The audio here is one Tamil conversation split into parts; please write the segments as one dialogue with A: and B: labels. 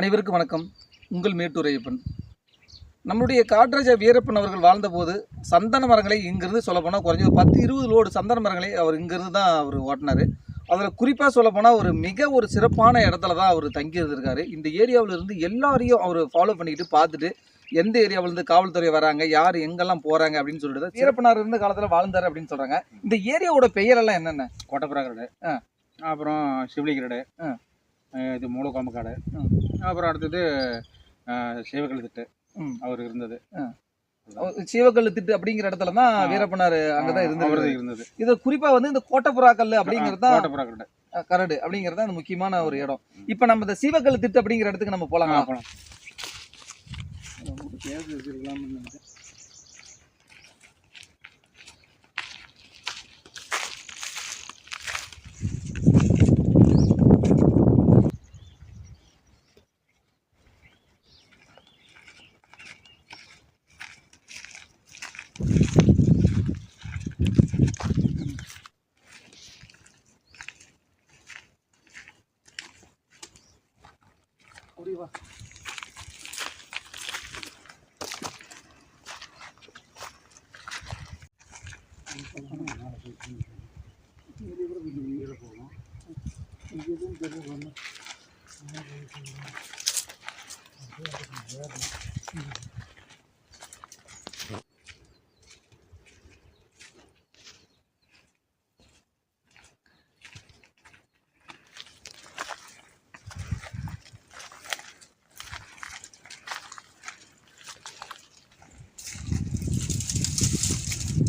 A: அனைவருக்கும் வணக்கம். உங்கள் மேட்டூரையப்பன் நம்மளுடைய காட்ராஜா வீரப்பன் அவர்கள் வாழ்ந்தபோது சந்தன மரங்களை இங்கிருந்து சொல்லப்போனால் குறைஞ்சது பத்து இருபது லோடு சந்தன மரங்களை அவர் இங்கிருந்து தான் அவர் ஓட்டினார். அதில் குறிப்பாக சொல்லப்போனால் ஒரு மிக ஒரு சிறப்பான இடத்துல தான் அவர் தங்கி இருந்திருக்காரு இந்த ஏரியாவில் இருந்து எல்லாரையும் அவர் ஃபாலோ பண்ணிக்கிட்டு பார்த்துட்டு எந்த ஏரியாவிலேருந்து காவல்துறை வராங்க யார் எங்கெல்லாம் போகிறாங்க அப்படின்னு சொல்லிட்டு தான் வீரப்பனார் இருந்த காலத்தில் வாழ்ந்தார் அப்படின்னு சொல்கிறாங்க இந்த ஏரியாவோட பெயரெல்லாம் என்னென்ன?
B: கோட்டப்புறா கடை
A: ஆ.
B: அப்புறம் சிவலி கடை
A: ஆ.
B: இது மூலக்காம்பு கடை. அப்புறம் அடுத்தது சிவகல் திட்டு. அவர் இருந்தது.
A: சீவக்கல்லு திட்டு அப்படிங்கிற இடத்துல தான். வீரப்பனார் அங்கே தான்
B: அவரது
A: இருந்தது
B: இருந்தது.
A: இது குறிப்பாக வந்து இந்த கோட்டப்புறாக்கல் அப்படிங்கிறது தான்
B: கோட்டப்புறா கடை
A: அஹ் கரடு அப்படிங்கிறது அந்த முக்கியமான ஒரு இடம். இப்போ நம்ம இந்த சீவக்கல் திட்டு அப்படிங்கிற இடத்துக்கு நம்ம போலாமா.
B: போகலாம்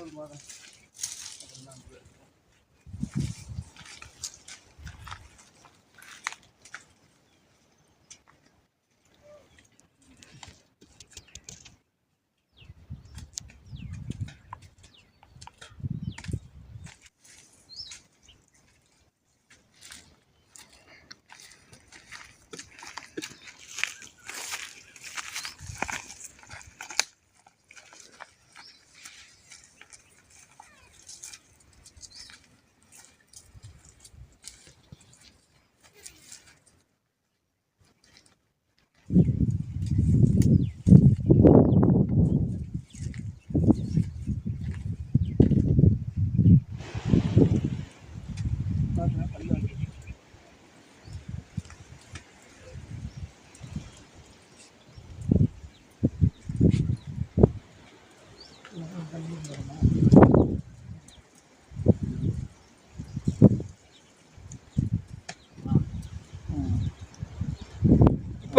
B: Vamos embora.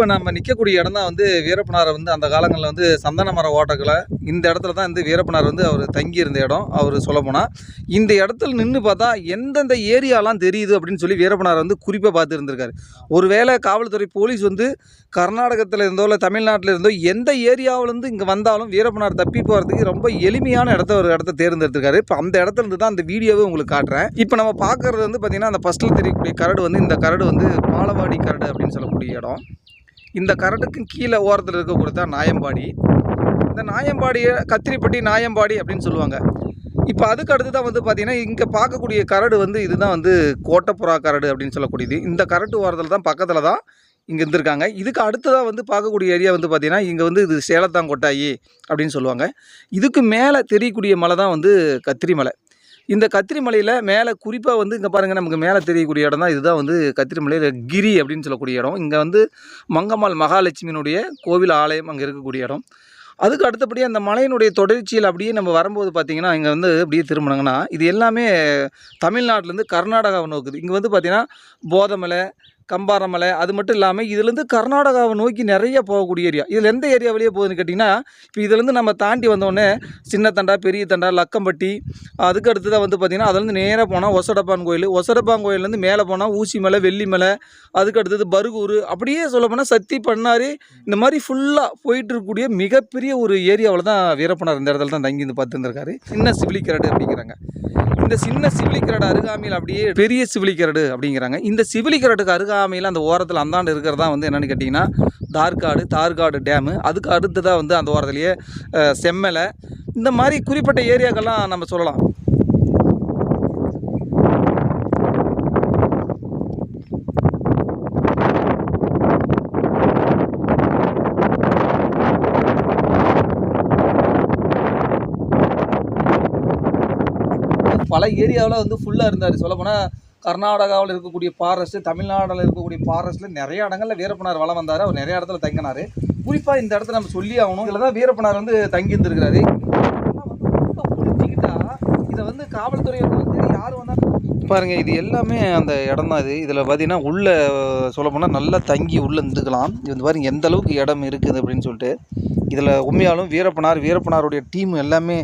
A: இப்போ நம்ம நிற்கக்கூடிய இடம் தான் வந்து வீரப்பனாரை வந்து அந்த காலங்களில் வந்து சந்தன மர ஓட்டக்கில் இந்த இடத்துல தான் வந்து வீரப்பனார் வந்து அவர் தங்கி இருந்த இடம் அவர் சொல்ல போனால் இந்த இடத்துல நின்று பார்த்தா எந்தெந்த ஏரியாலாம் தெரியுது அப்படின்னு சொல்லி வீரப்பனார் வந்து குறிப்பாக பார்த்து இருந்திருக்காரு ஒருவேளை காவல்துறை போலீஸ் வந்து கர்நாடகத்தில் இருந்தோ இல்லை தமிழ்நாட்டில் இருந்தோ எந்த ஏரியாவிலேருந்து இங்கே வந்தாலும் வீரப்பனார் தப்பி போகிறதுக்கு ரொம்ப எளிமையான இடத்த ஒரு இடத்த தேர்ந்தெடுத்திருக்காரு. இப்போ அந்த இடத்துல இருந்து தான் அந்த வீடியோவை உங்களுக்கு காட்டுறேன். இப்போ நம்ம பார்க்குறது வந்து பார்த்திங்கன்னா அந்த ஃபஸ்ட்டில் தெரியக்கூடிய கரடு வந்து இந்த கரடு வந்து பாலவாடி கரடு அப்படின்னு சொல்லக்கூடிய இடம். இந்த கரடுக்கும் கீழே ஓரத்தில் இருக்கக்கூடிய தான் நாயம்பாடி. இந்த நாயம்பாடியை கத்திரிப்பட்டி நாயம்பாடி அப்படின்னு சொல்லுவாங்க. இப்போ அதுக்கு அடுத்து தான் வந்து பார்த்திங்கன்னா இங்கே பார்க்கக்கூடிய கரடு வந்து இதுதான் வந்து கோட்டப்புறா கரடு அப்படின்னு சொல்லக்கூடியது. இந்த கரட்டு ஓரத்தில் தான் பக்கத்தில் தான் இங்கே இருந்திருக்காங்க. இதுக்கு அடுத்ததாக வந்து பார்க்கக்கூடிய ஏரியா வந்து பார்த்திங்கன்னா இங்கே வந்து இது சேலத்தான் கொட்டாயி அப்படின்னு சொல்லுவாங்க. இதுக்கு மேலே தெரியக்கூடிய மலை தான் வந்து கத்திரி மலை. இந்த கத்திரிமலையில் மேலே குறிப்பாக வந்து இங்கே பாருங்கள் நமக்கு மேலே தெரியக்கூடிய இடம் தான் இதுதான் வந்து கத்திரிமலையில் கிரி அப்படின்னு சொல்லக்கூடிய இடம். இங்கே வந்து மங்கம்மாள் மகாலட்சுமியினுடைய கோவில் ஆலயம் அங்கே இருக்கக்கூடிய இடம். அதுக்கு அடுத்தபடியே அந்த மலையினுடைய தொடர்ச்சியில் அப்படியே நம்ம வரும்போது பார்த்திங்கன்னா இங்கே வந்து அப்படியே திரும்பினாங்கன்னா இது எல்லாமே தமிழ்நாட்டிலேருந்து கர்நாடகாவை நோக்குது. இங்கே வந்து பார்த்திங்கன்னா போதமலை கம்பாரமலை அது மட்டும் இல்லாமல் இதுலேருந்து கர்நாடகாவை நோக்கி நிறைய போகக்கூடிய ஏரியா. இதில் எந்த ஏரியா வழியே போகுதுன்னு கேட்டிங்கன்னா இப்போ இதுலேருந்து நம்ம தாண்டி வந்தோடனே சின்ன தண்டா பெரிய தண்டா லக்கம்பட்டி அதுக்கு அடுத்ததாக வந்து பார்த்திங்கன்னா அதுலேருந்து நேராக போனால் ஒசடப்பான் கோயில். ஒசடப்பான் கோயிலேருந்து மேலே போனால் ஊசி மலை வெள்ளி மலை அதுக்கு அடுத்தது பருகூர். அப்படியே சொல்ல போனால் சத்தி பண்ணாரி இந்த மாதிரி ஃபுல்லாக போயிட்டு இருக்கக்கூடிய மிகப்பெரிய ஒரு ஏரியாவில் தான் வீரப்பனார் இந்த இடத்துல தான் தங்கி இருந்து பார்த்துருந்துருக்காரு. சின்ன சிவிலிக்கரடு அப்படிங்கிறாங்க. இந்த சின்ன சிவிலிக்கரடு அருகாமையில் அப்படியே பெரிய சிவிலிக்கரடு அப்படிங்கிறாங்க. இந்த சிவிலிக்கரடுக்கு அருகாமையில் அந்த ஓரத்தில் அந்தாண்டு இருக்கிறதா வந்து என்னென்னு கேட்டிங்கன்னா தார்காடு தார்காடு டேமு. அதுக்கு அடுத்ததாக வந்து அந்த ஓரத்துலேயே செம்மலை. இந்த மாதிரி குறிப்பிட்ட ஏரியாக்கெல்லாம் நம்ம சொல்லலாம். பல ஏரியாவில் வந்து ஃபுல்லாக இருந்தார். சொல்லப்போனால் கர்நாடகாவில் இருக்கக்கூடிய ஃபாரஸ்ட்டு தமிழ்நாட்டில் இருக்கக்கூடிய ஃபாரஸ்ட்டில் நிறைய இடங்களில் வீரப்பனார் வளம் வந்தார். அவர் நிறைய இடத்துல தங்கினார். குறிப்பாக இந்த இடத்துல நம்ம சொல்லி ஆகணும். இதில் தான் வீரப்பனார் வந்து தங்கி இருந்திருக்கிறாரு இதை வந்து காவல்துறை யார் வந்தாலும் பாருங்கள் இது எல்லாமே அந்த இடம் தான் இது. இதில் பார்த்தீங்கன்னா உள்ளே சொல்லப்போனால் நல்லா தங்கி உள்ளே இருந்துக்கலாம். இது வந்து பாருங்கள் எந்த அளவுக்கு இடம் இருக்குது அப்படின்னு சொல்லிட்டு. இதில் உண்மையாலும் வீரப்பனார் வீரப்பனாருடைய டீம் எல்லாமே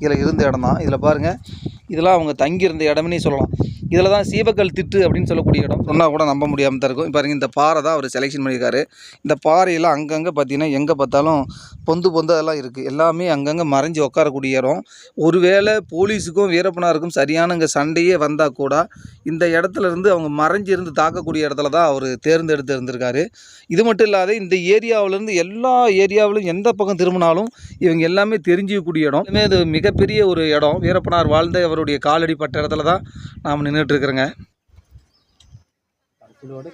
A: இதில் இருந்த இடம் தான். இதில் பாருங்கள் இதெல்லாம் அவங்க தங்கியிருந்த இடம்னே சொல்லலாம். இதில் தான் சீவக்கல் திட்டு அப்படின்னு சொல்லக்கூடிய இடம். சொன்னால் கூட நம்ப முடியாமல் தான் இருக்கும். பாருங்க இந்த பாறை தான் அவர் செலெக்ஷன் பண்ணியிருக்காரு. இந்த பாறையெல்லாம் அங்கங்கே பார்த்தீங்கன்னா எங்கே பார்த்தாலும் பொந்து பொந்து அதெல்லாம் இருக்குது எல்லாமே அங்கங்கே மறைஞ்சு உட்காரக்கூடிய இடம். ஒருவேளை போலீஸுக்கும் வீரப்பனாருக்கும் சரியான இங்கே சண்டையே வந்தால் கூட இந்த இடத்துல இருந்து அவங்க மறைஞ்சு இருந்து தாக்கக்கூடிய இடத்துல தான் அவர் தேர்ந்தெடுத்து இருந்திருக்காரு. இது மட்டும் இல்லாத இந்த ஏரியாவிலேருந்து எல்லா ஏரியாவிலும் எந்த பக்கம் திரும்பினாலும் இவங்க எல்லாமே தெரிஞ்சிக்கக்கூடிய இடம். இது மிகப்பெரிய ஒரு இடம். வீரப்பனார் வாழ்ந்த அவருடைய காலடி பட்ட இடத்துல தான் நாம் உட்காந்துட்டு இருக்கிறேங்க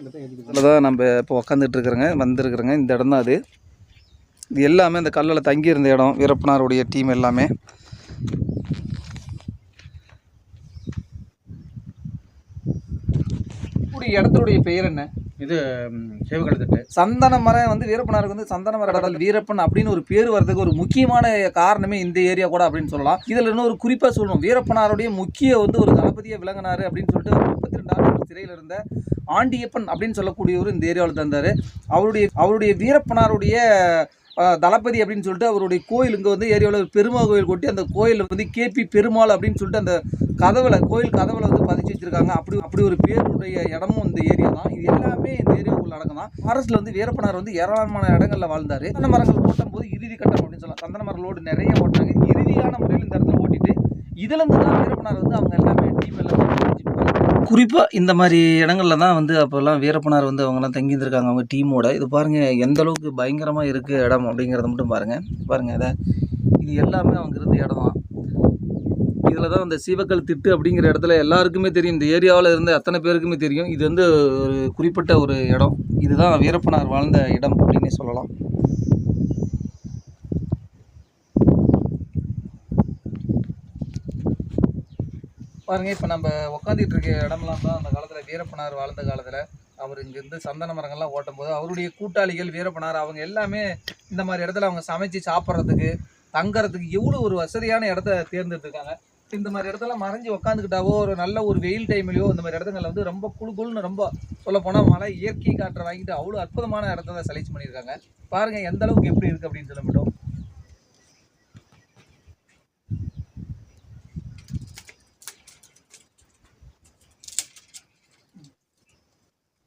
B: தான்
A: இதில் தான் நம்ம இப்போ உக்காந்துட்டு இருக்கிறேங்க வந்திருக்கிறோங்க. இந்த இடம் தான் அது. இது எல்லாமே இந்த கல்லில் தங்கியிருந்த இடம் வீரப்பனாருடைய டீம் எல்லாமே. இடத்துடைய பெயர் என்ன?
B: இது சேவகல்
A: சந்தன மரம் வந்து வீரப்பனாருக்கு வந்து சந்தன மர கடல் வீரப்பன் அப்படின்னு ஒரு பேர் வர்றதுக்கு ஒரு முக்கியமான காரணமே இந்த ஏரியா கூட அப்படின்னு சொல்லலாம். இதில் இன்னொரு குறிப்பாக சொல்லணும். வீரப்பனாருடைய முக்கிய வந்து ஒரு தளபதியாக விளங்கினார் அப்படின்னு சொல்லிட்டு ஒரு முப்பத்தி ரெண்டு ஆண்டு சிறையில் இருந்த ஆண்டியப்பன் அப்படின்னு சொல்லக்கூடியவர் இந்த ஏரியாவில் தந்தார் அவருடைய அவருடைய வீரப்பனாருடைய தளபதி அப்படின்னு சொல்லிட்டு அவருடைய கோயில் இங்கே வந்து ஏரியாவில் பெருமாள் கோயில் கொட்டி அந்த கோயிலில் வந்து கேபி பெருமாள் அப்படின்னு சொல்லிட்டு அந்த கதவுல கோயில் கதவுல வந்து பதிச்சு வச்சிருக்காங்க. அப்படி அப்படி ஒரு பேருடைய இடமும் இந்த ஏரியா தான். இது எல்லாமே இந்த ஏரியாவுக்குள்ள அடக்கம் தான். ஃபாரஸ்ட்ல வந்து வீரப்பனார் வந்து ஏராளமான இடங்கள்ல வாழ்ந்தாரு. சந்தன மரங்கள் ஓட்டும் போது இறுதி கட்டம் அப்படின்னு சொல்லலாம். சந்தன மரங்களோடு நிறைய ஓட்டாங்க இறுதியான முறையில் இந்த இடத்துல ஓட்டிட்டு இதுல இருந்து தான் வீரப்பனார் வந்து அவங்க எல்லாமே டீம் எல்லாமே குறிப்பாக இந்த மாதிரி இடங்கள்ல தான் வந்து அப்போல்லாம் வீரப்பனார் வந்து அவங்கெல்லாம் தங்கி இருந்திருக்காங்க அவங்க டீமோட. இது பாருங்க எந்த அளவுக்கு பயங்கரமாக இருக்கு இடம் அப்படிங்கிறத மட்டும் பாருங்க. பாருங்க இதை இது எல்லாமே அவங்க இருந்த இடம் தான் இதில் தான் அந்த சீவக்கல் திட்டு அப்படிங்கிற இடத்துல எல்லாருக்குமே தெரியும். இந்த ஏரியாவில் இருந்த அத்தனை பேருக்குமே தெரியும். இது வந்து ஒரு குறிப்பிட்ட ஒரு இடம். இதுதான் வீரப்பனார் வாழ்ந்த இடம் அப்படின்னு சொல்லலாம். பாருங்க இப்போ நம்ம உட்காந்துட்டு இருக்க இடம்லாம் தான் அந்த காலத்தில் வீரப்பனார் வாழ்ந்த காலத்தில். அவர் இங்கேருந்து சந்தன மரங்கள்லாம் ஓட்டும் போது அவருடைய கூட்டாளிகள் வீரப்பனார் அவங்க எல்லாமே இந்த மாதிரி இடத்துல அவங்க சமைச்சு சாப்பிட்றதுக்கு தங்கறதுக்கு எவ்வளோ ஒரு வசதியான இடத்த தேர்ந்தெடுத்துருக்காங்க. இந்த மாதிரி இடத்துல மறைஞ்சு உக்காந்துக்கிட்டாவோ ஒரு நல்ல ஒரு வெயில் டைம்லையோ இந்த மாதிரி இடத்துங்கள்ல வந்து ரொம்ப குழு குழுன்னு ரொம்ப சொல்லப்போனால் மழை இயற்கை காற்றை வாங்கிட்டு அவ்வளோ அற்புதமான இடத்த செலக்ட் பண்ணியிருக்காங்க. பாருங்கள் எந்த அளவுக்கு எப்படி இருக்குது அப்படின்னு சொல்ல மட்டும்.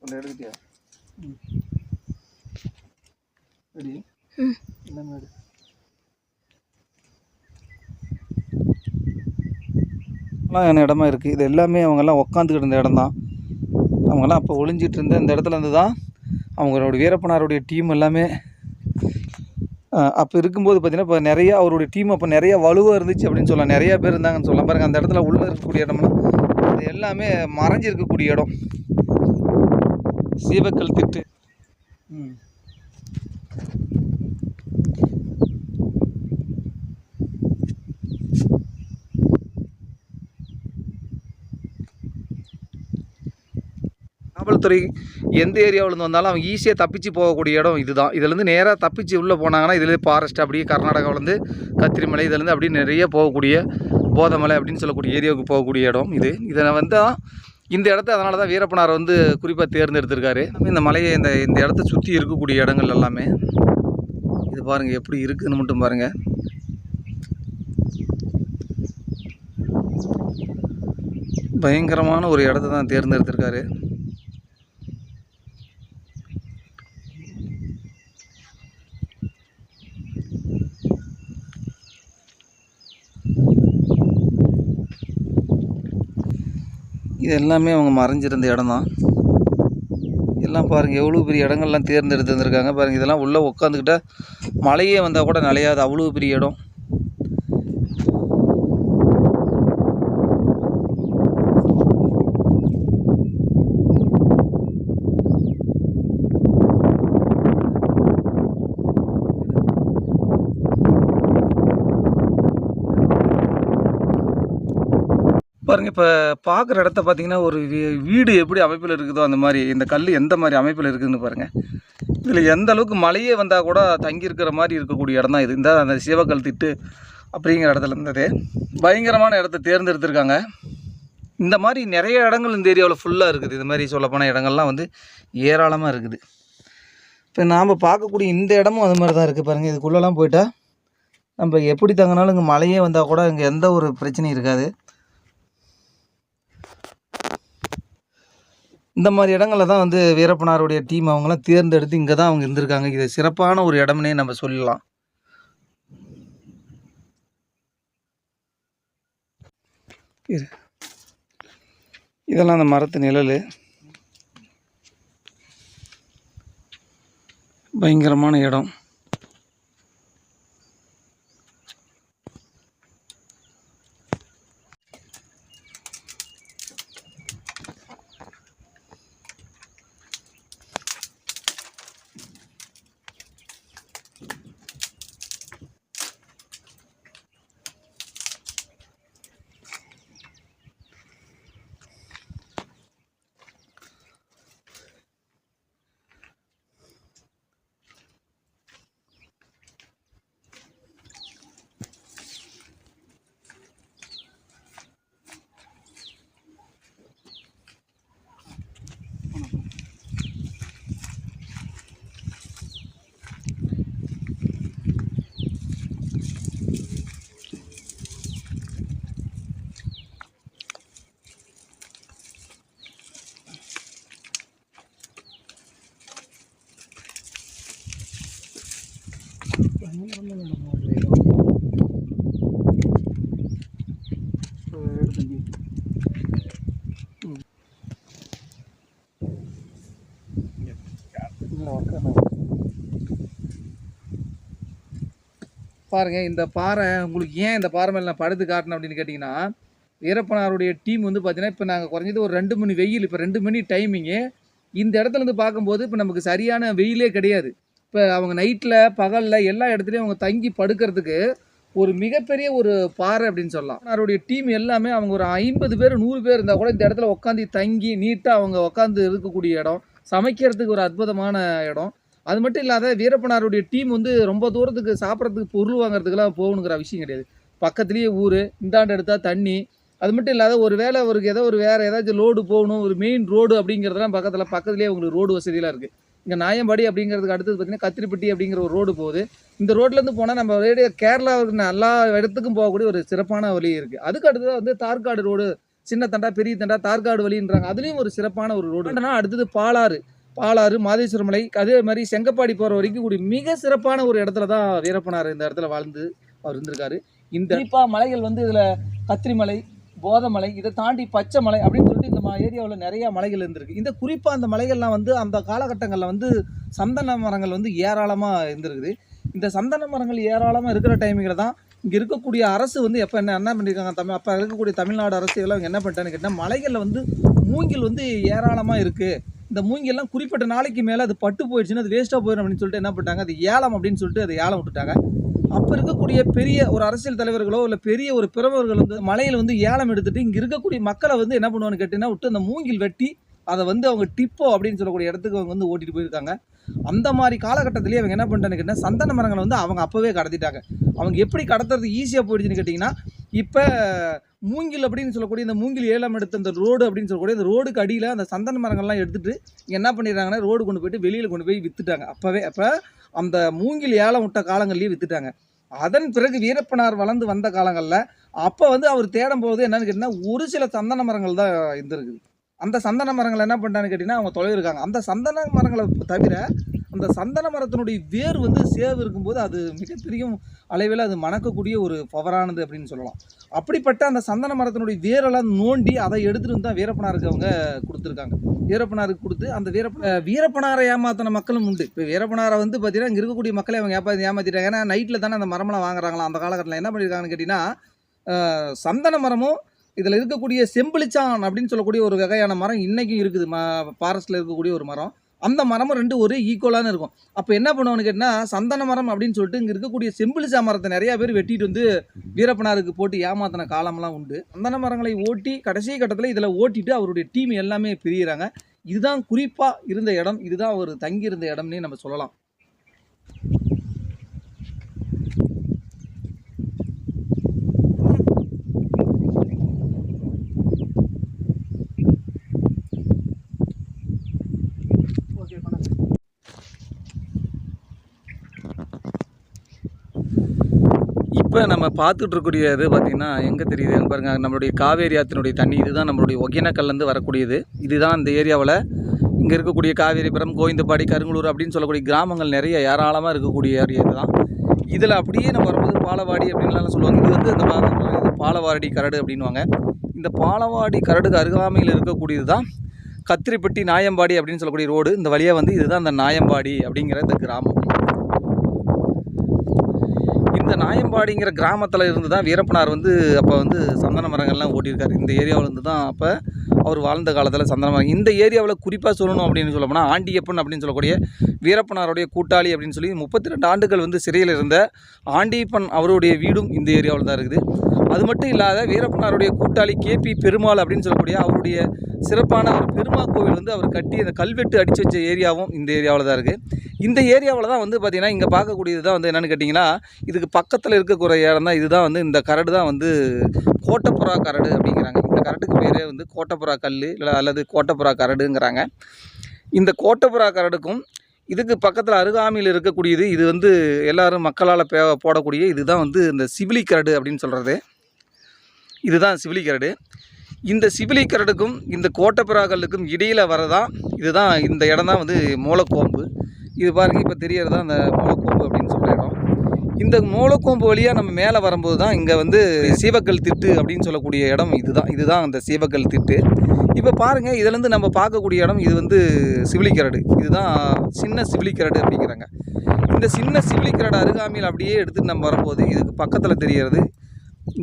A: ஒன்று எடுத்துட்டியா? ம். ரெடி எல்லாமே எடு எல்லாம் இடமா இருக்குது இது எல்லாமே அவங்கெல்லாம் உக்காந்துக்கிட்டு இருந்த இடம் தான் அவங்கெல்லாம் அப்போ ஒளிஞ்சிட்டு இருந்த இந்த இடத்துல இருந்து தான் அவங்களோட வீரப்பனாருடைய டீம் எல்லாமே அப்போ இருக்கும்போது பார்த்தீங்கன்னா இப்போ நிறைய அவருடைய டீம் அப்போ நிறைய வலுவாக இருந்துச்சு அப்படின்னு சொல்லலாம். நிறைய பேர் இருந்தாங்கன்னு சொல்லலாம். பாருங்க அந்த இடத்துல உள்ளே இருக்கக்கூடிய இடம்லாம் இது எல்லாமே மறைஞ்சு இருக்கக்கூடிய இடம். சீவக்கல் திட்டு. ம். காவல்துறை எந்த ஏரியாவிலேருந்து வந்தாலும் அவங்க ஈஸியாக தப்பிச்சு போகக்கூடிய இடம் இதுதான். இதுலேருந்து நேராக தப்பிச்சு உள்ளே போனாங்கன்னா இதுலேருந்து ஃபாரஸ்ட் அப்படியே கர்நாடகாவிலேருந்து கத்திரிமலை இதுலேருந்து அப்படியே நிறைய போகக்கூடிய போதமலை அப்படின்னு சொல்லக்கூடிய ஏரியாவுக்கு போகக்கூடிய இடம் இது. இதை வந்து இந்த இடத்த அதனால தான் வீரப்பனார் வந்து குறிப்பாக தேர்ந்தெடுத்திருக்காரு. இந்த மலையை இந்த இந்த இடத்த சுற்றி இருக்கக்கூடிய இடங்கள் எல்லாமே இது பாருங்கள் எப்படி இருக்குதுன்னு மட்டும் பாருங்கள் பயங்கரமான ஒரு இடத்த தான் தேர்ந்தெடுத்திருக்காரு. இது எல்லாமே அவங்க மறைஞ்சிருந்த இடம் தான். எல்லாம் பாருங்கள் எவ்வளோ பெரிய இடங்கள்லாம் தேர்ந்தெடுத்து வந்திருக்காங்க பாருங்கள் இதெல்லாம் உள்ளே உட்காந்துக்கிட்டா மழையே வந்தால் கூட நலையாது. அவ்வளோ பெரிய இடம். பாருங்கள் இப்போ பார்க்குற இடத்த பார்த்தீங்கன்னா ஒரு வீ- வீடு எப்படி அமைப்பில் இருக்குதோ அந்த மாதிரி இந்த கல் எந்த மாதிரி அமைப்பில் இருக்குதுன்னு பாருங்கள் இதில் எந்த அளவுக்கு மழையே வந்தால் கூட தங்கி இருக்கிற மாதிரி இருக்கக்கூடிய இடம் தான் இது. இந்த அந்த சிவக்கல் திட்டு அப்படிங்கிற இடத்துல இருந்தது. பயங்கரமான இடத்த தேர்ந்தெடுத்திருக்காங்க. இந்த மாதிரி நிறைய இடங்கள் இந்த ஏரியாவில் ஃபுல்லாக இருக்குது. இது மாதிரி சொல்லப்போன இடங்கள்லாம் வந்து ஏராளமாக இருக்குது. இப்போ நாம் பார்க்கக்கூடிய இந்த இடமும் அது மாதிரி தான் இருக்குது பாருங்கள் இதுக்குள்ளெல்லாம் போயிட்டால் நம்ம எப்படி தங்கினாலும் இங்கே மழையே வந்தால் கூட இங்கே எந்த ஒரு பிரச்சனையும் இருக்காது. இந்த மாதிரி இடங்களில் தான் வந்து வீரப்பனாருடைய டீம் அவங்களாம் தேர்ந்தெடுத்து இங்கே தான் அவங்க இருந்திருக்காங்க. இது சிறப்பான ஒரு இடம்னே நம்ம சொல்லலாம். இதெல்லாம் அந்த மரத்து நிழல். பயங்கரமான இடம். பாருங்க இந்த பாறை உங்களுக்கு ஏன் இந்த பாறை மேலே நான் படுத்து காட்டினேன் அப்படின்னு கேட்டிங்கன்னா வீரப்பனாருடைய டீம் வந்து பார்த்தீங்கன்னா இப்போ நாங்கள் குறைஞ்சது ஒரு ரெண்டு மணி வெயில் இப்போ ரெண்டு மணி டைமிங்கு இந்த இடத்துல இருந்து பார்க்கும்போது இப்போ நமக்கு சரியான வெயிலே கிடையாது. இப்போ அவங்க நைட்டில் பகலில் எல்லா இடத்துலையும் அவங்க தங்கி படுக்கிறதுக்கு ஒரு மிகப்பெரிய ஒரு பாறை அப்படின்னு சொல்லலாம். அவருடைய டீம் எல்லாமே அவங்க ஒரு ஐம்பது பேர் நூறு பேர் இருந்தால் கூட இந்த இடத்துல உட்காந்து தங்கி நீட்டாக அவங்க உட்காந்து இருக்கக்கூடிய இடம் சமைக்கிறதுக்கு ஒரு அற்புதமான இடம். அது மட்டும் இல்லாத வீரப்பனாருடைய டீம் வந்து ரொம்ப தூரத்துக்கு சாப்பிட்றதுக்கு பொருள் வாங்குறதுக்கெல்லாம் போகணுங்கிற விஷயம் கிடையாது. பக்கத்துலேயே ஊர் இந்தாண்டு எடுத்தால் தண்ணி. அது மட்டும் இல்லாத ஒரு வேளை அவருக்கு ஏதோ ஒரு வேறு ஏதாச்சும் லோடு போகணும் ஒரு மெயின் ரோடு அப்படிங்கிறதெல்லாம் பக்கத்தில் பக்கத்துலேயே உங்களுக்கு ரோடு வசதியெல்லாம் இருக்குது இங்கே நாயம்பாடி அப்படிங்கிறதுக்கு அடுத்தது பார்த்திங்கன்னா கத்திரிப்பட்டி அப்படிங்கிற ஒரு ரோடு போகுது. இந்த ரோட்லேருந்து போனால் நம்ம ரேடியோ கேரளாவுக்கு எல்லா இடத்துக்கும் போகக்கூடிய ஒரு சிறப்பான வழி இருக்குது அதுக்கு அடுத்தது வந்து தார்காடு ரோடு சின்ன தண்டா பெரிய தண்டா தார்காடு வழின்றாங்க. அதுலேயும் ஒரு சிறப்பான ஒரு ரோடு என்னன்னா அடுத்தது பாலாறு. பாலாறு மாதேஸ்வரமலை மலை அதே மாதிரி செங்கப்பாடி போகிற வரைக்கும் கூடிய மிக சிறப்பான ஒரு இடத்துல தான் வீரப்பனார் இந்த இடத்துல வாழ்ந்து அவர் இருந்திருக்காரு. இந்த குறிப்பாக மலைகள் வந்து இதில் கத்திரிமலை போதமலை இதை தாண்டி பச்சை மலை அப்படின்னு சொல்லிட்டு இந்த ஏரியாவில் நிறையா மலைகள் இருந்திருக்கு. இந்த குறிப்பாக அந்த மலைகள்லாம் வந்து அந்த காலகட்டங்களில் வந்து சந்தன மரங்கள் வந்து ஏராளமாக இருந்திருக்குது. இந்த சந்தன மரங்கள் ஏராளமாக இருக்கிற டைமிங்கில் தான் இங்கே இருக்கக்கூடிய அரசு வந்து எப்போ என்ன என்ன பண்ணியிருக்காங்க தமிழ் அப்போ இருக்கக்கூடிய தமிழ்நாடு அரசு இதெல்லாம் என்ன பண்ணிட்டான்னு கேட்டால் மலைகளில் வந்து மூங்கில் வந்து ஏராளமாக இருக்குது இந்த மூங்கிலாம் குறிப்பிட்ட நாளைக்கு மேலே அது பட்டு போயிடுச்சுன்னா அது வேஸ்ட்டாக போயிடும் அப்படின்னு சொல்லிட்டு என்ன பண்ணிட்டாங்க? அது ஏலம் அப்படின்னு சொல்லிட்டு அதை ஏலம் விட்டுட்டாங்க. அப்போ இருக்கக்கூடிய பெரிய ஒரு அரசியல் தலைவர்களோ இல்லை பெரிய ஒரு பிறவர்கள் வந்து மலையில் வந்து ஏலம் எடுத்துட்டு இங்கே இருக்கக்கூடிய மக்களை வந்து என்ன பண்ணுவான்னு கேட்டிங்கன்னா விட்டு அந்த மூங்கில் வெட்டி அதை வந்து அவங்க டிப்போ அப்படின்னு சொல்லக்கூடிய இடத்துக்கு அவங்க வந்து ஓட்டிட்டு போயிருக்காங்க. அந்த மாதிரி காலகட்டத்திலேயே அவங்க என்ன பண்ணிட்டான்னு கேட்டால் சந்தன மரங்களை வந்து அவங்க அப்போவே கடத்திட்டாங்க. அவங்க எப்படி கடத்துறது ஈஸியாக போயிடுச்சுன்னு கேட்டிங்கன்னா இப்போ மூங்கில் அப்படின்னு சொல்லக்கூடிய இந்த மூங்கில் ஏலம் எடுத்த இந்த ரோடு அப்படின்னு சொல்லக்கூடிய இந்த ரோடுக்கு அடியில் அந்த சந்தன மரங்கள்லாம் எடுத்துகிட்டு இங்கே என்ன பண்ணிடுறாங்கன்னா ரோடு கொண்டு போயிட்டு வெளியில் கொண்டு போய் வித்துட்டாங்க. அப்போவே அப்போ அந்த மூங்கில் ஏலம் விட்ட காலங்கள்லேயே விற்றுட்டாங்க அதன் பிறகு வீரப்பனார் வளர்ந்து வந்த காலங்களில் அப்போ வந்து அவர் தேடும் போது என்னன்னு கேட்டிங்கன்னா ஒரு சில சந்தன மரங்கள் தான் இருந்திருக்குது. அந்த சந்தன மரங்கள் என்ன பண்ணிட்டான்னு கேட்டிங்கன்னா அவங்க தொலைவிருக்காங்க. அந்த சந்தன மரங்களை தவிர அந்த சந்தன மரத்தினுடைய வேர் வந்து சேவ் இருக்கும்போது அது மிகப்பெரிய அளவில் அது மணக்கக்கூடிய ஒரு பவரானது அப்படின்னு சொல்லலாம். அப்படிப்பட்ட அந்த சந்தன மரத்தினுடைய வேரெல்லாம் நோண்டி அதை எடுத்துகிட்டு வந்து தான் வீரப்பனாருக்கு அவங்க கொடுத்துருக்காங்க. வீரப்பனாருக்கு கொடுத்து அந்த வீரப்ப வீரப்பனாரை ஏமாத்தின மக்களும் உண்டு. இப்போ வீரப்பனாரை வந்து பார்த்தீங்கன்னா இங்கே இருக்கக்கூடிய மக்களை அவங்க ஏப்பா ஏமாற்றிட்டாங்க ஏன்னா நைட்டில் தானே அந்த மரமெல்லாம் வாங்குறாங்களா அந்த காலகட்டத்தில் என்ன பண்ணியிருக்காங்கன்னு கேட்டிங்கன்னா சந்தன மரமும் இதில் இருக்கக்கூடிய செம்பிளிச்சான் அப்படின்னு சொல்லக்கூடிய ஒரு வகையான மரம் இன்றைக்கும் இருக்குது. ம ஃபாரஸ்ட்டில் இருக்கக்கூடிய ஒரு மரம். அந்த மரமும் ரெண்டு ஒரே ஈக்குவலான இருக்கும். அப்போ என்ன பண்ணுவோன்னு கேட்டால் சந்தன மரம் அப்படின்னு சொல்லிட்டு இங்கே இருக்கக்கூடிய செம்பிளிச்சா மரத்தை நிறையா பேர் வெட்டிட்டு வந்து வீரப்பனாருக்கு போட்டு ஏமாத்தின காலம்லாம் உண்டு. சந்தன மரங்களை ஓட்டி கடைசி கட்டத்தில் இதில் ஓட்டிட்டு அவருடைய டீம் எல்லாமே பிரியிறாங்க. இதுதான் குறிப்பாக இருந்த இடம் இதுதான் அவர் தங்கி இருந்த இடம்னே நம்ம சொல்லலாம். இப்போ நம்ம பார்த்துட்டு இருக்கக்கூடியது பார்த்திங்கன்னா எங்கே தெரியுதுன்னு பாருங்கள் நம்மளுடைய காவேரி ஆற்றினுடைய தண்ணி இதுதான் நம்மளுடைய ஒகேனக்கல்லேருந்து வரக்கூடியது. இதுதான் இந்த ஏரியாவில் இங்கே இருக்கக்கூடிய காவேரிபுரம் கோவிந்தப்பாடி கருங்கலூர் அப்படின்னு சொல்லக்கூடிய கிராமங்கள் நிறைய ஏராளமாக இருக்கக்கூடிய ஏரியா இதுதான். இதில் அப்படியே நம்ம வரும்போது பாலவாடி அப்படின்லாம் சொல்லுவாங்க. இது வந்து இந்த இது பாலவாடி கரடு அப்படின்வாங்க இந்த பாலவாடி கரடுக்கு அருகாமையில் இருக்கக்கூடியது தான் கத்திரிப்பட்டி நாயம்பாடி அப்படின்னு சொல்லக்கூடிய ரோடு. இந்த வழியாக வந்து இதுதான் அந்த நாயம்பாடி அப்படிங்கிற இந்த கிராமம். இந்த கிராமத்தில் இருந்து தான் வீரப்பனார் வந்து அப்போ வந்து சந்தன மரங்கள்லாம் ஓட்டியிருக்காரு. இந்த ஏரியாவில் இருந்து தான் அப்போ அவர் வாழ்ந்த காலத்தில் சந்தன மரம் இந்த ஏரியாவில் குறிப்பாக சொல்லணும் அப்படின்னு சொல்ல போனால் ஆண்டியப்பன் அப்படின்னு சொல்லக்கூடிய வீரப்பனாருடைய கூட்டாளி அப்படின்னு சொல்லி முப்பத்தி ரெண்டு ஆண்டுகள் வந்து சிறையில் இருந்த ஆண்டியப்பன் அவருடைய வீடும் இந்த ஏரியாவில் தான் இருக்குது. அது மட்டும் இல்லாத வீரப்பனாருடைய கூட்டாளி கேபி பெருமாள் அப்படின்னு சொல்லக்கூடிய அவருடைய சிறப்பான ஒரு பெருமா கோவில் வந்து அவர் கட்டி அந்த கல்வெட்டு அடித்து வச்ச ஏரியாவும் இந்த ஏரியாவில் தான் இருக்குது இந்த ஏரியாவில் தான் வந்து பார்த்திங்கன்னா இங்கே பார்க்கக்கூடியது தான் வந்து என்னென்னு கேட்டிங்கன்னா இதுக்கு பக்கத்தில் இருக்கக்கூடிய இடம் தான் இதுதான் வந்து இந்த கரடு தான் வந்து கோட்டப்புறா கரடு அப்படிங்கிறாங்க. இந்த கரடுக்கு பேரே வந்து கோட்டப்புறா கல் இல்லை அல்லது கோட்டப்புறா கரடுங்கிறாங்க. இந்த கோட்டப்புறா கரடுக்கும் இதுக்கு பக்கத்தில் அருகாமையில் இருக்கக்கூடியது இது வந்து எல்லாரும் மக்களால் பே போடக்கூடிய இதுதான் வந்து இந்த சிவிலி கரடு அப்படின்னு சொல்கிறது இதுதான் சிவிலி கரடு. இந்த சிவிலி கரடுக்கும் இந்த கோட்டப்புறா இடையில் வரதான் இதுதான் இந்த இடம் தான் வந்து மூலக்கோம்பு. இது பாருங்க இப்போ தெரியறது தான் அந்த மூலக்கோம்பு அப்படின்னு சொல்கிற இடம். இந்த மூலக்கோம்பு வழியாக நம்ம மேலே வரும்போது தான் இங்கே வந்து சீவக்கல் திட்டு அப்படின்னு சொல்லக்கூடிய இடம் இதுதான். இதுதான் அந்த சீவக்கல் திட்டு. இப்போ பாருங்கள் இதுலேருந்து நம்ம பார்க்கக்கூடிய இடம் இது வந்து சிவிலிக்கரடு இதுதான் சின்ன சிவிலிக்கரடு அப்படிங்கிறாங்க. இந்த சின்ன சிவிலிக்கரடு அருகாமையில் அப்படியே எடுத்துட்டு நம்ம வரும்போது இதுக்கு பக்கத்தில் தெரியறது.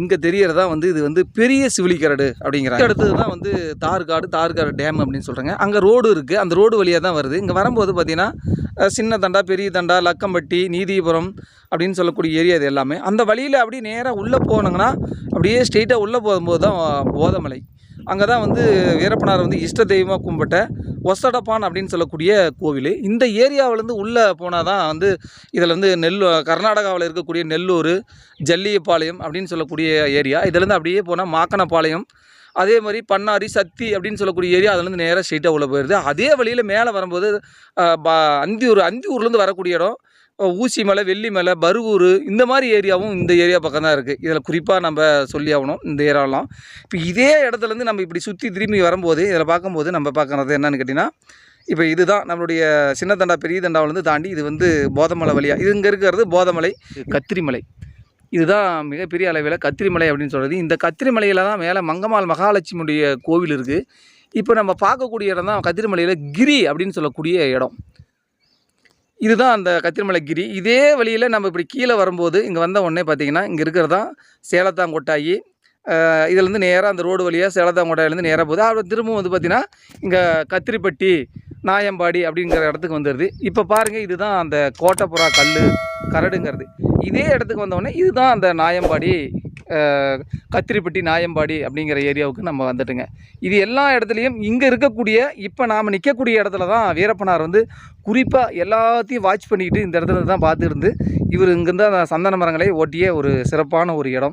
A: இங்கே தெரியறதா வந்து இது வந்து பெரிய சிவிலிக்கரடு அப்படிங்கிறாங்க. அடுத்தது தான் வந்து தார்காடு தார்காடு டேம் அப்படின்னு சொல்கிறாங்க அங்கே ரோடு இருக்குது அந்த ரோடு வழியாக தான் வருது. இங்கே வரும்போது பார்த்திங்கன்னா சின்ன தண்டா பெரிய தண்டா லக்கம்பட்டி நீதிபுரம் அப்படின்னு சொல்லக்கூடிய ஏரியா இது எல்லாமே. அந்த வழியில் அப்படியே நேராக உள்ளே போனோங்கன்னா அப்படியே ஸ்ட்ரெயிட்டாக உள்ளே போகும்போது தான் போதமலை. அங்கே தான் வந்து வீரப்பனார் வந்து இஷ்ட தெய்வமாக கும்பிட்ட ஒசடப்பான் அப்படின்னு சொல்லக்கூடிய கோவில். இந்த ஏரியாவிலேருந்து உள்ளே போனால் தான் வந்து இதில் வந்து நெல் கர்நாடகாவில் இருக்கக்கூடிய நெல்லூர் ஜல்லியப்பாளையம் அப்படின்னு சொல்லக்கூடிய ஏரியா. இதுலேருந்து அப்படியே போனால் மாக்கனப்பாளையம் அதே மாதிரி பண்ணாரி சக்தி அப்படின்னு சொல்லக்கூடிய ஏரியா அதுலேருந்து நேராக ஸ்ட்ரெயிட்டாக உள்ள போயிடுது அதே வழியில் மேலே வரும்போது அந்தியூர் அந்தியூர்லேருந்து வரக்கூடிய இடம் ஊசி மலை வெள்ளி மலை பருகூர் இந்த மாதிரி ஏரியாவும் இந்த ஏரியா பக்கம் தான் இருக்குது இதில் குறிப்பாக நம்ம சொல்லி ஆகணும் இந்த ஏரியாலாம் இப்போ இதே இடத்துலேருந்து நம்ம இப்படி சுற்றி திரும்பி வரும்போது இதில் பார்க்கும்போது நம்ம பார்க்குறது என்னென்னு கேட்டிங்கன்னா இப்போ இதுதான் நம்மளுடைய சின்ன தண்டா பெரிய தண்டாவிலேருந்து தாண்டி இது வந்து போதமலை வழியாக இது இங்கே இருக்கிறது போதமலை கத்திரிமலை. இதுதான் மிகப்பெரிய அளவில் கத்திரிமலை அப்படின்னு சொல்கிறது இந்த கத்திரிமலையில் தான் மேலே மங்கம்மாள் மகாலட்சுமியுடைய கோவில் இருக்குது இப்போ நம்ம பார்க்கக்கூடிய இடம் தான் கத்திரிமலையில் கிரி அப்படின்னு சொல்லக்கூடிய இடம். இதுதான் அந்த கத்திரிமலைகிரி இதே வழியில் நம்ம இப்படி கீழே வரும்போது இங்கே வந்த உடனே பார்த்தீங்கன்னா இங்கே இருக்கிறதான் சேலத்தாங்கொட்டாயி அஹ் இதுலேருந்து நேராக அந்த ரோடு வழியாக சேலத்தாங்கொட்டாயிலேருந்து நேராக போகுது. அப்புறம் திரும்பவும் வந்து பார்த்திங்கன்னா இங்கே கத்திரிப்பட்டி நாயம்பாடி அப்படிங்கிற இடத்துக்கு வந்துடுது இப்போ பாருங்கள் இதுதான் அந்த கோட்டைப்புறா கல் கரடுங்கிறது. இதே இடத்துக்கு வந்தோடனே இதுதான் அந்த நாயம்பாடி கத்திரிப்பட்டி நாயம்பாடி அப்படிங்கிற ஏரியாவுக்கு நம்ம வந்துட்டுங்க. இது எல்லா இடத்துலையும் இங்கே இருக்கக்கூடிய இப்போ நாம் நிற்கக்கூடிய இடத்துல தான் வீரப்பனார் வந்து குறிப்பாக எல்லாத்தையும் வாட்ச் பண்ணிக்கிட்டு இந்த இடத்துல தான் பார்த்துருந்து இவர் இங்கேருந்து அந்த சந்தன மரங்களை ஓட்டிய ஒரு சிறப்பான ஒரு இடம்.